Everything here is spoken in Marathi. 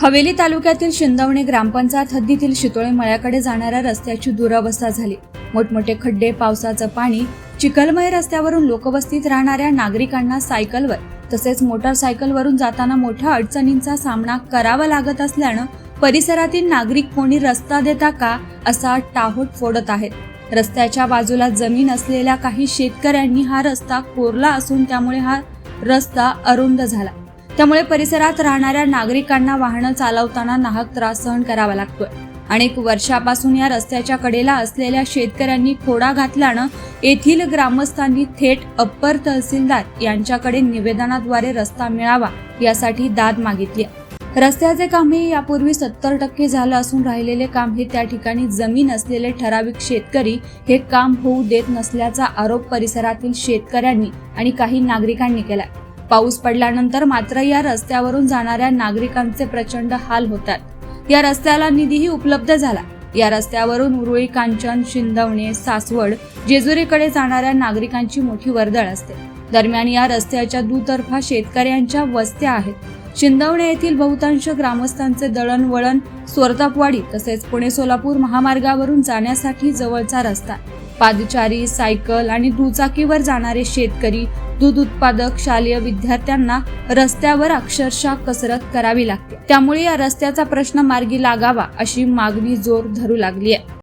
हवेली तालुक्यातील शिंदवणे ग्रामपंचायत हद्दीतील शितोळे मळ्याकडे जाणाऱ्या रस्त्याची दुरावस्था झाली. मोठमोठे खड्डे पावसाचं पाणी चिखलमय रस्त्यावरून लोकवस्तीत राहणाऱ्या नागरिकांना सायकलवर तसेच मोटारसायकलवरून जाताना मोठ्या अडचणींचा सामना करावा लागत असल्यानं परिसरातील नागरिक कोणी रस्ता देता का असा टाहोट फोडत आहेत. रस्त्याच्या बाजूला जमीन असलेल्या काही शेतकऱ्यांनी हा रस्ता कोरला असून त्यामुळे हा रस्ता अरुंद झाला. त्यामुळे परिसरात राहणाऱ्या नागरिकांना वाहनं चालवताना नाहक त्रास सहन करावा लागतोय. अनेक वर्षापासून या रस्त्याच्या कडेला असलेल्या शेतकऱ्यांनी खोडा घातल्यानं येथील ग्रामस्थांनी थेट अप्पर तहसीलदार यांच्याकडे निवेदनाद्वारे रस्ता मिळावा यासाठी दाद मागितली रस्त्याचे काम हे यापूर्वी सत्तर टक्के झालं असून राहिलेले काम हे त्या ठिकाणी जमीन असलेले ठराविक शेतकरी हे काम होऊ देत नसल्याचा आरोप परिसरातील शेतकऱ्यांनी आणि काही नागरिकांनी केलाय. पाऊस पडल्यानंतर मात्र या रस्त्यावरून जाणाऱ्या नागरिकांचे प्रचंड हाल होतात. या रस्त्याला निधीही उपलब्ध झाला. या रस्त्यावरून उरुळी कांचन शिंदवणे सासवड जेजुरीकडे जाणाऱ्या नागरिकांची मोठी वर्दळ असते. दरम्यान या रस्त्याच्या दुतर्फा शेतकऱ्यांच्या वस्त्या आहेत. शिंदवणे येथील बहुतांश ग्रामस्थांचे दळणवळण स्वर्तापवाडी तसेच पुणे सोलापूर महामार्गावरून जाण्यासाठी जवळचा रस्ता. पादचारी सायकल आणि दुचाकीवर जाणारे शेतकरी दूध उत्पादक शालेय विद्यार्थ्यांना रस्त्यावर अक्षरशः कसरत करावी लागते. त्यामुळे या रस्त्याचा प्रश्न मार्गी लागावा अशी मागणी जोर धरू लागली आहे